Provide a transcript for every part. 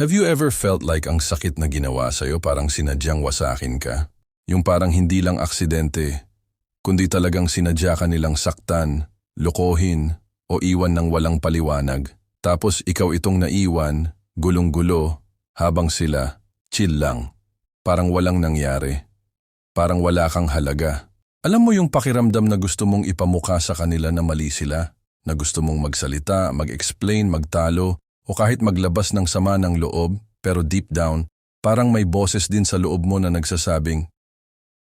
Have you ever felt like ang sakit na ginawa sa'yo parang sinadyang wasakin ka? Yung parang hindi lang aksidente, kundi talagang sinadya ka nilang saktan, lokohin, o iwan ng walang paliwanag. Tapos ikaw itong naiwan, gulong-gulo, habang sila, chill lang. Parang walang nangyari. Parang wala kang halaga. Alam mo yung pakiramdam na gusto mong ipamukha sa kanila na mali sila? Na gusto mong magsalita, mag-explain, magtalo, o kahit maglabas ng sama ng loob, pero deep down, parang may boses din sa loob mo na nagsasabing,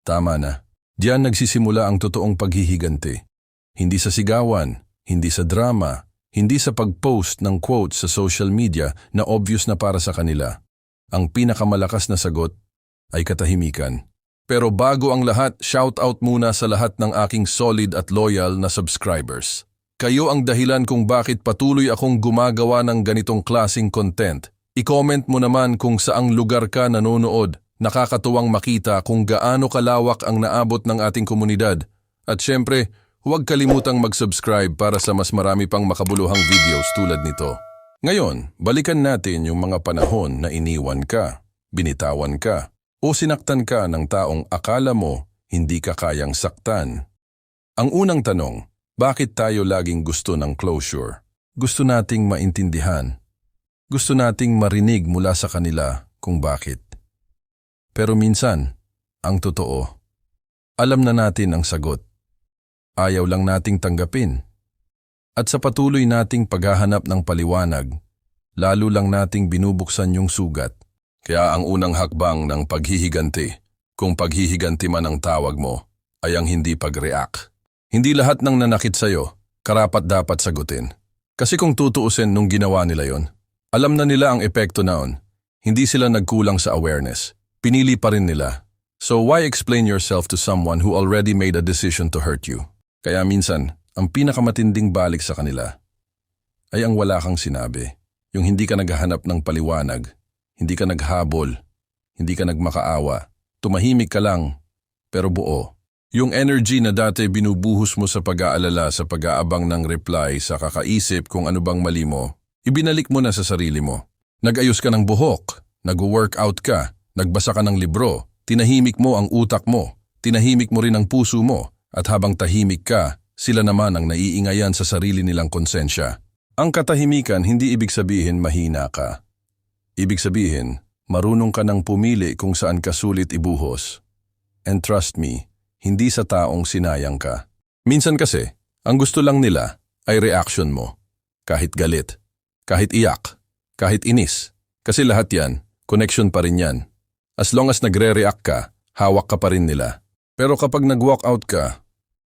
Tama na. Diyan nagsisimula ang totoong paghihiganti. Hindi sa sigawan, hindi sa drama, hindi sa pag-post ng quotes sa social media na obvious na para sa kanila. Ang pinakamalakas na sagot ay katahimikan. Pero bago ang lahat, shout out muna sa lahat ng aking solid at loyal na subscribers. Kayo ang dahilan kung bakit patuloy akong gumagawa ng ganitong klasing content. I-comment mo naman kung saang lugar ka nanonood. Nakakatuwang makita kung gaano kalawak ang naabot ng ating komunidad. At syempre, huwag kalimutang mag-subscribe para sa mas marami pang makabuluhang videos tulad nito. Ngayon, balikan natin yung mga panahon na iniwan ka, binitawan ka, o sinaktan ka ng taong akala mo hindi ka kayang saktan. Ang unang tanong, bakit tayo laging gusto ng closure? Gusto nating maintindihan. Gusto nating marinig mula sa kanila kung bakit. Pero minsan, ang totoo, alam na natin ang sagot. Ayaw lang nating tanggapin. At sa patuloy nating paghahanap ng paliwanag, lalo lang nating binubuksan yung sugat. Kaya ang unang hakbang ng paghihiganti, kung paghihiganti man ang tawag mo, ay ang hindi pag-react. Hindi lahat ng nanakit sa'yo, karapat dapat sagutin. Kasi kung tutuusin nung ginawa nila yon, alam na nila ang epekto naon. Hindi sila nagkulang sa awareness. Pinili pa rin nila. So why explain yourself to someone who already made a decision to hurt you? Kaya minsan, ang pinakamatinding balik sa kanila ay ang wala kang sinabi. Yung hindi ka naghahanap ng paliwanag, hindi ka naghabol, hindi ka nagmakaawa, tumahimik ka lang, pero buo. Yung energy na dati binubuhos mo sa pag-aalala sa pag-aabang ng reply sa kakaisip kung ano bang mali mo, ibinalik mo na sa sarili mo. Nag-ayos ka ng buhok, nag-workout ka, nagbasa ka ng libro, tinahimik mo ang utak mo, tinahimik mo rin ang puso mo, at habang tahimik ka, sila naman ang naiingayan sa sarili nilang konsensya. Ang katahimikan hindi ibig sabihin mahina ka. Ibig sabihin, marunong ka ng pumili kung saan ka sulit ibuhos. And trust me, hindi sa taong sinayang ka. Minsan kasi, ang gusto lang nila ay reaction mo. Kahit galit, kahit iyak, kahit inis. Kasi lahat yan, connection pa rin yan. As long as nagre-react ka, hawak ka pa rin nila. Pero kapag nag-walk out ka,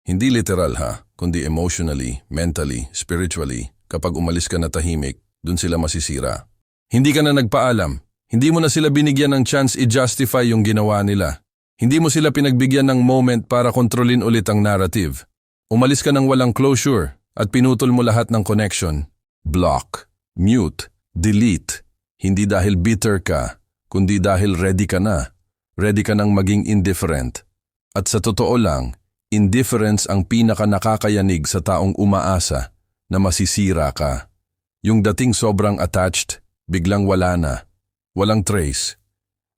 hindi literal ha, kundi emotionally, mentally, spiritually, kapag umalis ka na tahimik, dun sila masisira. Hindi ka na nagpaalam. Hindi mo na sila binigyan ng chance i-justify yung ginawa nila. Hindi mo sila pinagbigyan ng moment para kontrolin ulit ang narrative. Umalis ka ng walang closure at pinutol mo lahat ng connection. Block, mute, delete. Hindi dahil bitter ka, kundi dahil ready ka na. Ready ka nang maging indifferent. At sa totoo lang, indifference ang pinaka nakakayanig sa taong umaasa na masisira ka. Yung dating sobrang attached, biglang wala na. Walang trace.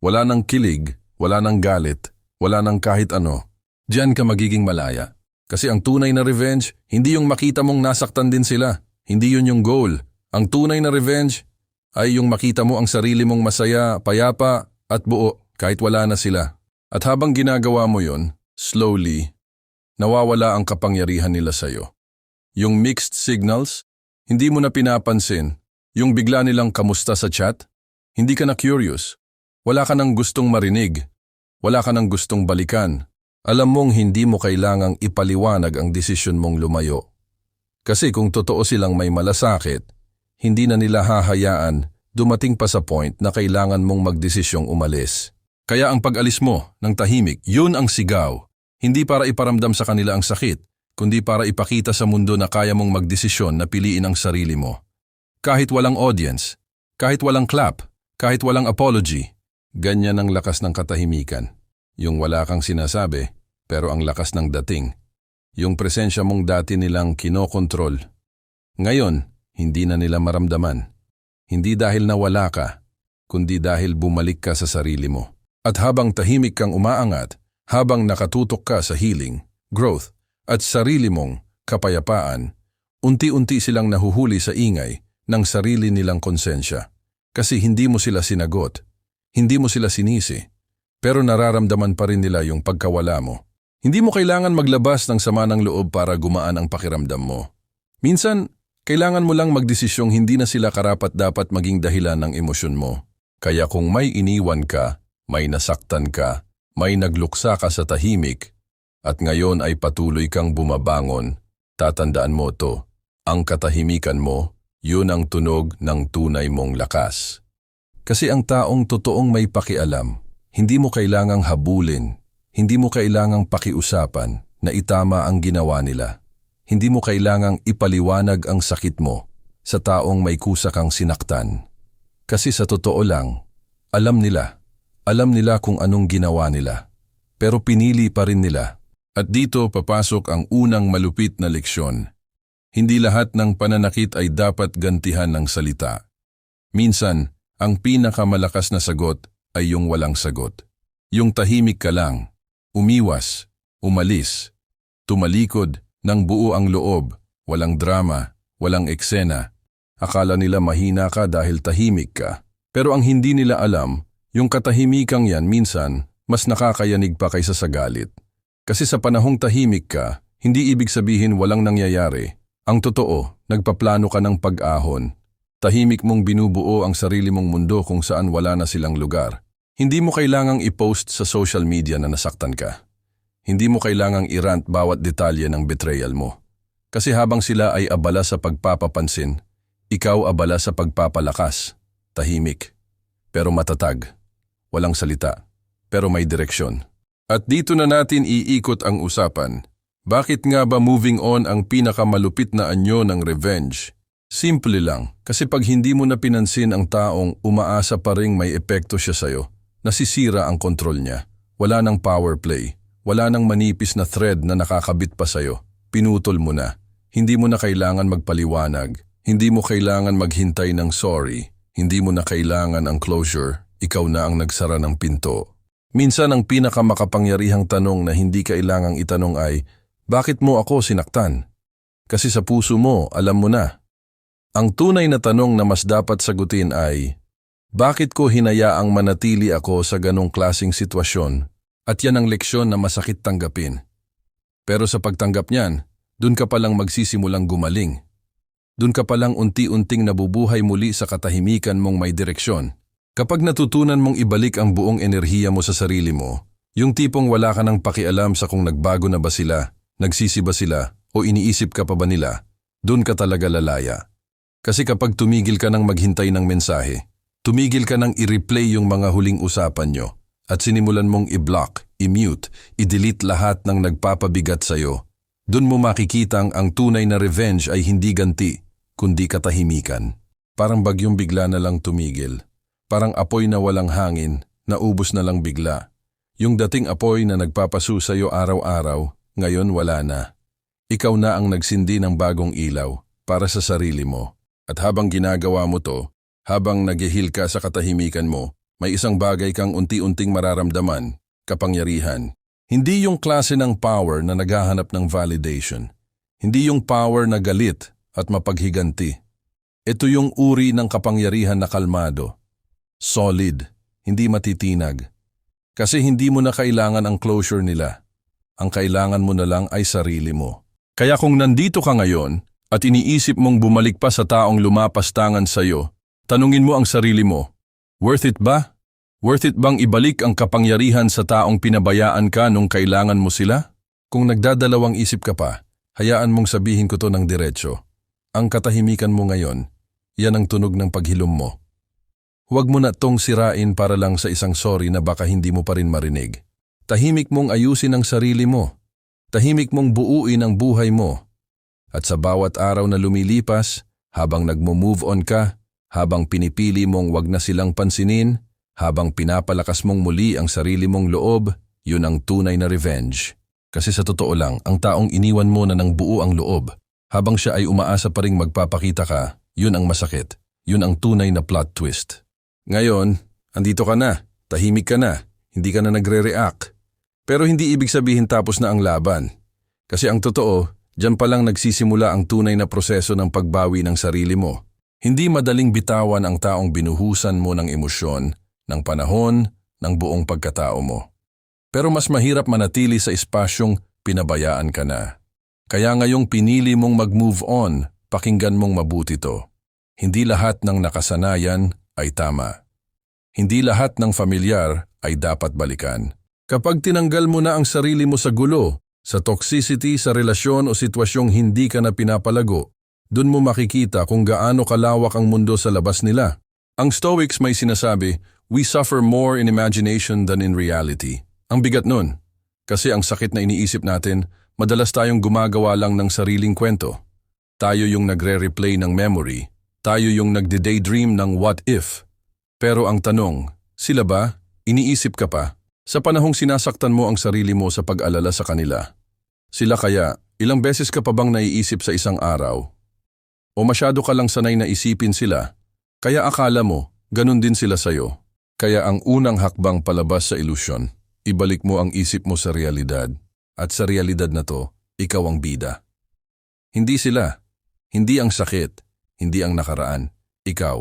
Wala nang kilig, wala nang galit, wala nang kahit ano. Diyan ka magiging malaya. Kasi ang tunay na revenge, hindi yung makita mong nasaktan din sila. Hindi yun yung goal. Ang tunay na revenge ay yung makita mo ang sarili mong masaya, payapa at buo kahit wala na sila. At habang ginagawa mo yon, slowly, nawawala ang kapangyarihan nila sa'yo. Yung mixed signals, hindi mo na pinapansin. Yung bigla nilang kamusta sa chat, hindi ka na curious. Wala ka nang gustong marinig. Wala ka nang gustong balikan. Alam mong hindi mo kailangang ipaliwanag ang desisyon mong lumayo. Kasi kung totoo silang may malasakit, hindi na nila hahayaan dumating pa sa point na kailangan mong magdesisyong umalis. Kaya ang pag-alis mo ng tahimik, yun ang sigaw. Hindi para iparamdam sa kanila ang sakit, kundi para ipakita sa mundo na kaya mong magdesisyon na piliin ang sarili mo. Kahit walang audience, kahit walang clap, kahit walang apology, ganyan ang lakas ng katahimikan. Yung wala kang sinasabi, pero ang lakas ng dating. Yung presensya mong dati nilang kinokontrol. Ngayon, hindi na nila maramdaman. Hindi dahil nawala ka, kundi dahil bumalik ka sa sarili mo. At habang tahimik kang umaangat, habang nakatutok ka sa healing, growth, at sarili mong kapayapaan, unti-unti silang nahuhuli sa ingay ng sarili nilang konsensya. Kasi hindi mo sila sinagot, hindi mo sila sinisi, pero nararamdaman pa rin nila yung pagkawala mo. Hindi mo kailangan maglabas ng sama ng loob para gumaan ang pakiramdam mo. Minsan, kailangan mo lang magdesisyong hindi na sila karapat dapat maging dahilan ng emosyon mo. Kaya kung may iniwan ka, may nasaktan ka, may nagluksa ka sa tahimik, at ngayon ay patuloy kang bumabangon, tatandaan mo to, ang katahimikan mo, yun ang tunog ng tunay mong lakas. Kasi ang taong totoong may pakialam, hindi mo kailangang habulin, hindi mo kailangang pakiusapan na itama ang ginawa nila. Hindi mo kailangang ipaliwanag ang sakit mo sa taong may kusa kang sinaktan. Kasi sa totoo lang, alam nila, alam nila kung anong ginawa nila. Pero pinili pa rin nila. At dito papasok ang unang malupit na leksyon. Hindi lahat ng pananakit ay dapat gantihan ng salita. Minsan, ang pinakamalakas na sagot ay yung walang sagot. Yung tahimik ka lang, umiwas, umalis, tumalikod, ng buo ang loob, walang drama, walang eksena. Akala nila mahina ka dahil tahimik ka. Pero ang hindi nila alam, yung katahimikang yan minsan mas nakakayanig pa kaysa sa galit. Kasi sa panahong tahimik ka, hindi ibig sabihin walang nangyayari. Ang totoo, nagpaplano ka ng pag-ahon. Tahimik mong binubuo ang sarili mong mundo kung saan wala na silang lugar. Hindi mo kailangang i-post sa social media na nasaktan ka. Hindi mo kailangang i-rant bawat detalye ng betrayal mo. Kasi habang sila ay abala sa pagpapapansin, ikaw abala sa pagpapalakas, tahimik, pero matatag, walang salita, pero may direksyon. At dito na natin iikot ang usapan. Bakit nga ba moving on ang pinakamalupit na anyo ng revenge? Simple lang, kasi pag hindi mo na pinansin ang taong umaasa pa ring may epekto siya sa'yo, nasisira ang kontrol niya. Wala nang power play. Wala nang manipis na thread na nakakabit pa sa'yo. Pinutol mo na. Hindi mo na kailangan magpaliwanag. Hindi mo kailangan maghintay ng sorry. Hindi mo na kailangan ang closure. Ikaw na ang nagsara ng pinto. Minsan ang pinakamakapangyarihang tanong na hindi kailangang itanong ay, bakit mo ako sinaktan? Kasi sa puso mo, alam mo na. Ang tunay na tanong na mas dapat sagutin ay, bakit ko hinayaang manatili ako sa ganong klasing sitwasyon at yan ang leksyon na masakit tanggapin. Pero sa pagtanggap niyan, dun ka palang magsisimulang gumaling. Dun ka palang unti-unting nabubuhay muli sa katahimikan mong may direksyon. Kapag natutunan mong ibalik ang buong enerhiya mo sa sarili mo, yung tipong wala ka nang pakialam sa kung nagbago na ba sila, nagsisi ba sila, o iniisip ka pa ba nila, dun ka talaga lalaya. Kasi kapag tumigil ka ng maghintay ng mensahe, tumigil ka ng i-replay yung mga huling usapan nyo, at sinimulan mong i-block, i-mute, i-delete lahat ng nagpapabigat sa'yo, dun mo makikitang ang tunay na revenge ay hindi ganti, kundi katahimikan. Parang bagyong bigla na lang tumigil. Parang apoy na walang hangin, naubos na lang bigla. Yung dating apoy na nagpapasu sa'yo araw-araw, ngayon wala na. Ikaw na ang nagsindi ng bagong ilaw para sa sarili mo. At habang ginagawa mo to, habang naghihil ka sa katahimikan mo, may isang bagay kang unti-unting mararamdaman, kapangyarihan. Hindi yung klase ng power na naghahanap ng validation. Hindi yung power na galit at mapaghiganti. Ito yung uri ng kapangyarihan na kalmado. Solid, hindi matitinag. Kasi hindi mo na kailangan ang closure nila. Ang kailangan mo na lang ay sarili mo. Kaya kung nandito ka ngayon at iniisip mong bumalik pa sa taong lumapas tangan sa'yo, tanungin mo ang sarili mo, Worth it ba? Worth it bang ibalik ang kapangyarihan sa taong pinabayaan ka nung kailangan mo sila? Kung nagdadalawang isip ka pa, hayaan mong sabihin ko to ng diretsyo. Ang katahimikan mo ngayon, yan ang tunog ng paghilom mo. Huwag mo na tong sirain para lang sa isang sorry na baka hindi mo pa rin marinig. Tahimik mong ayusin ang sarili mo. Tahimik mong buuin ang buhay mo. At sa bawat araw na lumilipas, habang nagmo-move on ka, habang pinipili mong wag na silang pansinin, habang pinapalakas mong muli ang sarili mong loob, yun ang tunay na revenge. Kasi sa totoo lang, ang taong iniwan mo na ng buo ang loob, habang siya ay umaasa pa ring magpapakita ka, yun ang masakit. Yun ang tunay na plot twist. Ngayon, andito ka na, tahimik ka na, hindi ka na nagre-react. Pero hindi ibig sabihin tapos na ang laban. Kasi ang totoo, dyan pa lang nagsisimula ang tunay na proseso ng pagbawi ng sarili mo. Hindi madaling bitawan ang taong binuhusan mo ng emosyon, ng panahon, ng buong pagkatao mo. Pero mas mahirap manatili sa espasyong pinabayaan ka na. Kaya ngayong pinili mong mag-move on, pakinggan mong mabuti to. Hindi lahat ng nakasanayan ay tama. Hindi lahat ng familiar ay dapat balikan. Kapag tinanggal mo na ang sarili mo sa gulo, sa toxicity, sa relasyon o sitwasyong hindi ka na pinapalago, dun mo makikita kung gaano kalawak ang mundo sa labas nila. Ang Stoics may sinasabi, we suffer more in imagination than in reality. Ang bigat nun. Kasi ang sakit na iniisip natin, madalas tayong gumagawa lang ng sariling kwento. Tayo yung nagre-replay ng memory. Tayo yung nagde-daydream ng what if. Pero ang tanong, sila ba? Iniisip ka pa? Sa panahong sinasaktan mo ang sarili mo sa pag-alala sa kanila. Sila kaya, ilang beses ka pa bang naiisip sa isang araw? O masyado ka lang sanay na isipin sila, kaya akala mo, ganun din sila sa'yo. Kaya ang unang hakbang palabas sa ilusyon, ibalik mo ang isip mo sa realidad. At sa realidad na to, ikaw ang bida. Hindi sila. Hindi ang sakit. Hindi ang nakaraan. Ikaw.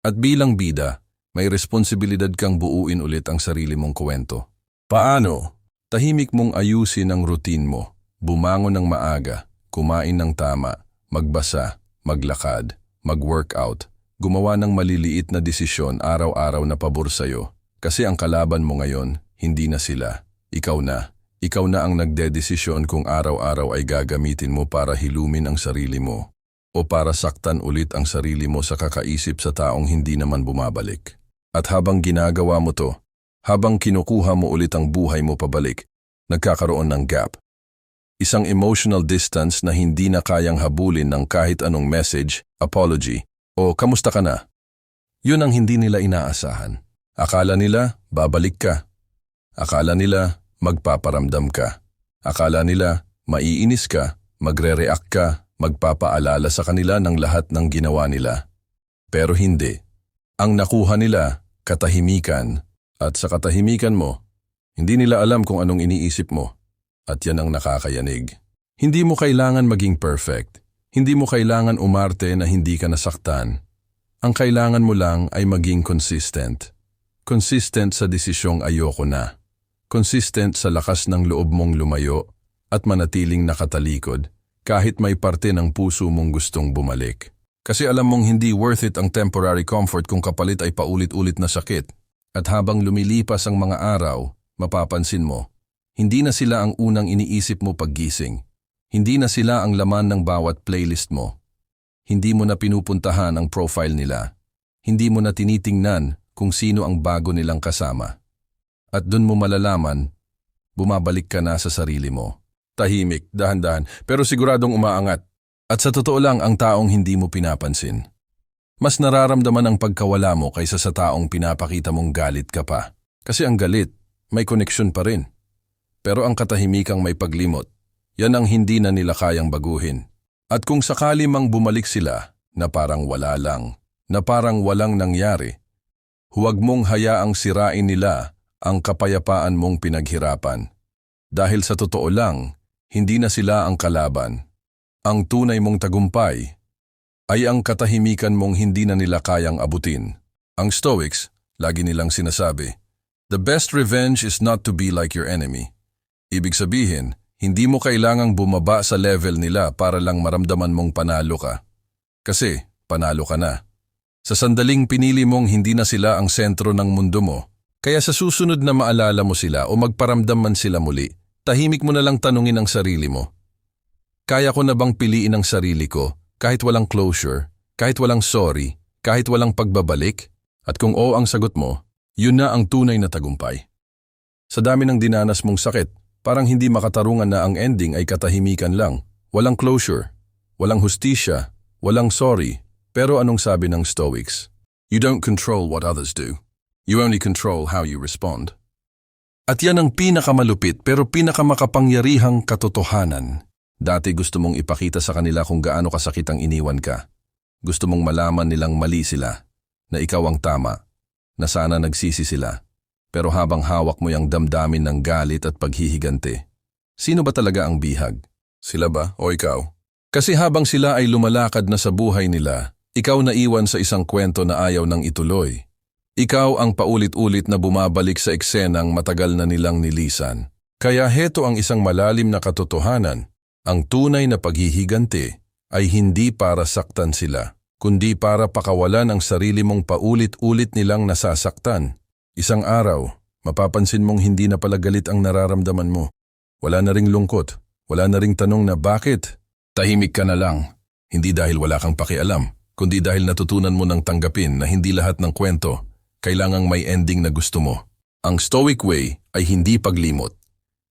At bilang bida, may responsibilidad kang buuin ulit ang sarili mong kwento. Paano? Tahimik mong ayusin ang routine mo. Bumangon ng maaga, kumain ng tama, magbasa, maglakad, mag-workout, gumawa ng maliliit na desisyon araw-araw na pabor sa'yo. Kasi ang kalaban mo ngayon, hindi na sila. Ikaw na. Ikaw na ang nagdedesisyon kung araw-araw ay gagamitin mo para hilumin ang sarili mo o para saktan ulit ang sarili mo sa kakaisip sa taong hindi naman bumabalik. At habang ginagawa mo to, habang kinukuha mo ulit ang buhay mo pabalik, nagkakaroon ng gap. Isang emotional distance na hindi na kayang habulin ng kahit anong message, apology, o kamusta ka na. Yun ang hindi nila inaasahan. Akala nila, babalik ka. Akala nila, magpaparamdam ka. Akala nila, maiinis ka, magre-react ka, magpapaalala sa kanila ng lahat ng ginawa nila. Pero hindi. Ang nakuha nila, katahimikan. At sa katahimikan mo, hindi nila alam kung anong iniisip mo. At yan ang nakakayanig. Hindi mo kailangan maging perfect. Hindi mo kailangan umarte na hindi ka nasaktan. Ang kailangan mo lang ay maging consistent. Consistent sa desisyong ayoko na. Consistent sa lakas ng loob mong lumayo at manatiling nakatalikod kahit may parte ng puso mong gustong bumalik. Kasi alam mong hindi worth it ang temporary comfort kung kapalit ay paulit-ulit na sakit. At habang lumilipas ang mga araw, mapapansin mo, hindi na sila ang unang iniisip mo paggising. Hindi na sila ang laman ng bawat playlist mo. Hindi mo na pinupuntahan ang profile nila. Hindi mo na tinitingnan kung sino ang bago nilang kasama. At dun mo malalaman, bumabalik ka na sa sarili mo. Tahimik, dahan-dahan, pero siguradong umaangat. At sa totoo lang ang taong hindi mo pinapansin. Mas nararamdaman ang pagkawala mo kaysa sa taong pinapakita mong galit ka pa. Kasi ang galit, may koneksyon pa rin. Pero ang katahimikang may paglimot, yan ang hindi na nila kayang baguhin. At kung sakali mang bumalik sila, na parang wala lang, na parang walang nangyari, huwag mong hayaang sirain nila ang kapayapaan mong pinaghirapan. Dahil sa totoo lang, hindi na sila ang kalaban. Ang tunay mong tagumpay ay ang katahimikan mong hindi na nila kayang abutin. Ang Stoics, lagi nilang sinasabi, The best revenge is not to be like your enemy. Ibig sabihin, hindi mo kailangang bumaba sa level nila para lang maramdaman mong panalo ka. Kasi, panalo ka na. Sa sandaling pinili mong hindi na sila ang sentro ng mundo mo, kaya sa susunod na maalala mo sila o magparamdam man sila muli, tahimik mo na lang tanungin ang sarili mo. Kaya ko na bang piliin ang sarili ko kahit walang closure, kahit walang sorry, kahit walang pagbabalik? At kung oo ang sagot mo, yun na ang tunay na tagumpay. Sa dami ng dinanas mong sakit, parang hindi makatarungan na ang ending ay katahimikan lang. Walang closure, walang hustisya, walang sorry. Pero anong sabi ng Stoics? You don't control what others do. You only control how you respond. At yan ang pinakamalupit pero pinakamakapangyarihang katotohanan. Dati gusto mong ipakita sa kanila kung gaano kasakit ang iniwan ka. Gusto mong malaman nilang mali sila, na ikaw ang tama, na sana nagsisi sila. Pero habang hawak mo yung damdamin ng galit at paghihigante, sino ba talaga ang bihag? Sila ba o ikaw? Kasi habang sila ay lumalakad na sa buhay nila, ikaw naiwan sa isang kwento na ayaw nang ituloy. Ikaw ang paulit-ulit na bumabalik sa eksenang matagal na nilang nilisan. Kaya heto ang isang malalim na katotohanan. Ang tunay na paghihigante ay hindi para saktan sila, kundi para pakawalan ang sarili mong paulit-ulit nilang nasasaktan. Isang araw, mapapansin mong hindi na pala galit ang nararamdaman mo. Wala na ring lungkot, wala na ring tanong na bakit. Tahimik ka na lang, hindi dahil wala kang pakialam, kundi dahil natutunan mo ng tanggapin na hindi lahat ng kwento kailangang may ending na gusto mo. Ang Stoic Way ay hindi paglimot,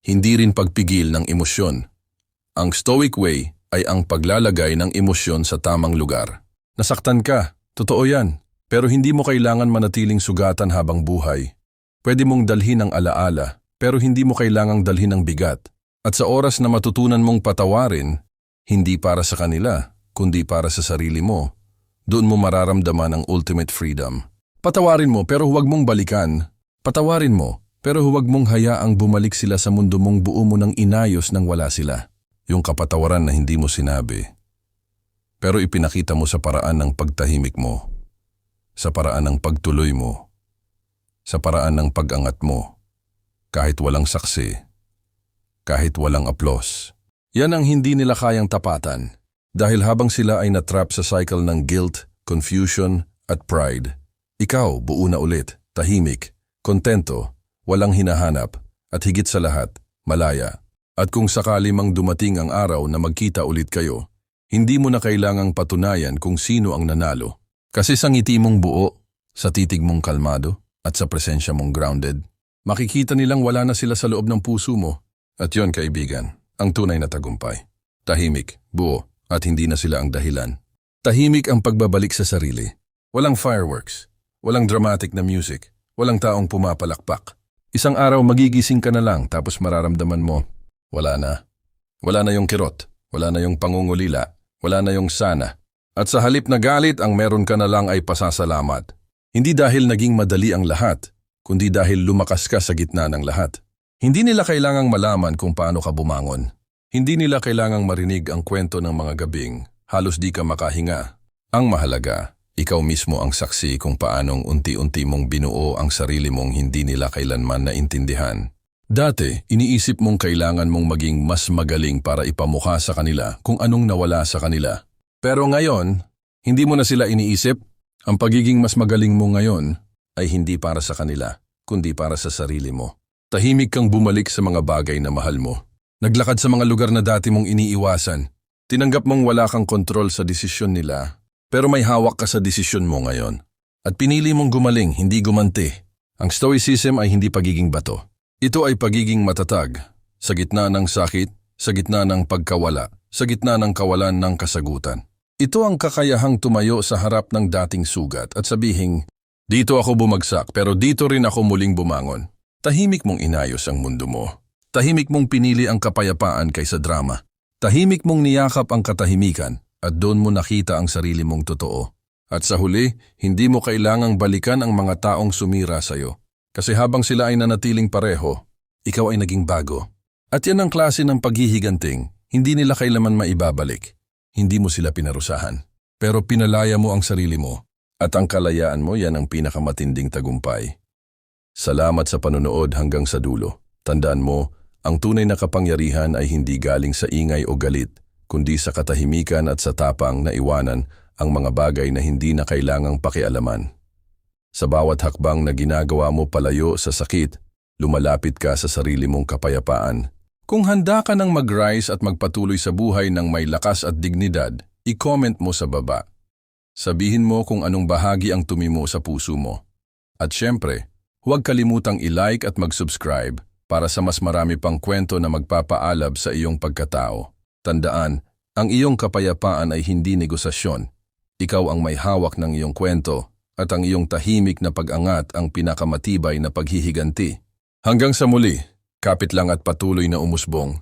hindi rin pagpigil ng emosyon. Ang Stoic Way ay ang paglalagay ng emosyon sa tamang lugar. Nasaktan ka, totoo yan, pero hindi mo kailangan manatiling sugatan habang buhay. Pwede mong dalhin ang alaala, pero hindi mo kailangang dalhin ang bigat. At sa oras na matutunan mong patawarin, hindi para sa kanila, kundi para sa sarili mo, doon mo mararamdaman ang ultimate freedom. Patawarin mo pero huwag mong balikan. Patawarin mo pero huwag mong hayaang bumalik sila sa mundo mong buo mo ng inayos nang wala sila. Yung kapatawaran na hindi mo sinabi. Pero ipinakita mo sa paraan ng pagtahimik mo. Sa paraan ng pagtuloy mo. Sa paraan ng pag-angat mo. Kahit walang saksi. Kahit walang aplos. Yan ang hindi nila kayang tapatan. Dahil habang sila ay natrap sa cycle ng guilt, confusion, at pride, ikaw, buo na ulit, tahimik, kontento, walang hinahanap, at higit sa lahat, malaya. At kung sakali mang dumating ang araw na magkita ulit kayo, hindi mo na kailangang patunayan kung sino ang nanalo. Kasi sa ngiti mong buo, sa titig mong kalmado, at sa presensya mong grounded, makikita nilang wala na sila sa loob ng puso mo. At yon kaibigan, ang tunay na tagumpay. Tahimik, buo, at hindi na sila ang dahilan. Tahimik ang pagbabalik sa sarili. Walang fireworks, Walang dramatic na music. Walang taong pumapalakpak. Isang araw magigising ka na lang tapos mararamdaman mo, wala na. Wala na yung kirot. Wala na yung pangungulila. Wala na yung sana. At sa halip na galit, ang meron ka na lang ay pasasalamat. Hindi dahil naging madali ang lahat, kundi dahil lumakas ka sa gitna ng lahat. Hindi nila kailangang malaman kung paano ka bumangon. Hindi nila kailangang marinig ang kwento ng mga gabing halos di ka makahinga. Ang mahalaga, ikaw mismo ang saksi kung paanong unti-unti mong binuo ang sarili mong hindi nila kailanman naintindihan. Dati, iniisip mong kailangan mong maging mas magaling para ipamukha sa kanila kung anong nawala sa kanila. Pero ngayon, hindi mo na sila iniisip. Ang pagiging mas magaling mo ngayon ay hindi para sa kanila, kundi para sa sarili mo. Tahimik kang bumalik sa mga bagay na mahal mo. Naglakad sa mga lugar na dati mong iniiwasan. Tinanggap mong wala kang kontrol sa desisyon nila pero may hawak ka sa desisyon mo ngayon. At pinili mong gumaling, hindi gumanti. Ang stoicism ay hindi pagiging bato. Ito ay pagiging matatag. Sa gitna ng sakit, sa gitna ng pagkawala, sa gitna ng kawalan ng kasagutan. Ito ang kakayahang tumayo sa harap ng dating sugat at sabihing, dito ako bumagsak pero dito rin ako muling bumangon. Tahimik mong inayos ang mundo mo. Tahimik mong pinili ang kapayapaan kaysa drama. Tahimik mong niyakap ang katahimikan at doon mo nakita ang sarili mong totoo. At sa huli, hindi mo kailangang balikan ang mga taong sumira sa iyo. Kasi habang sila ay nanatiling pareho, ikaw ay naging bago. At yan ang klase ng paghihiganting, hindi nila kailaman maibabalik. Hindi mo sila pinarusahan. Pero pinalaya mo ang sarili mo. At ang kalayaan mo yan ang pinakamatinding tagumpay. Salamat sa panonood hanggang sa dulo. Tandaan mo, ang tunay na kapangyarihan ay hindi galing sa ingay o galit, kundi sa katahimikan at sa tapang na iwanan ang mga bagay na hindi na kailangang pakialaman. Sa bawat hakbang na ginagawa mo palayo sa sakit, lumalapit ka sa sarili mong kapayapaan. Kung handa ka ng mag-rise at magpatuloy sa buhay ng may lakas at dignidad, i-comment mo sa baba. Sabihin mo kung anong bahagi ang tumimo sa puso mo. At syempre, huwag kalimutang i-like at mag-subscribe para sa mas marami pang kwento na magpapaalab sa iyong pagkatao. Tandaan, ang iyong kapayapaan ay hindi negosasyon. Ikaw ang may hawak ng iyong kwento at ang iyong tahimik na pag-angat ang pinakamatibay na paghihiganti. Hanggang sa muli, kapit lang at patuloy na umusbong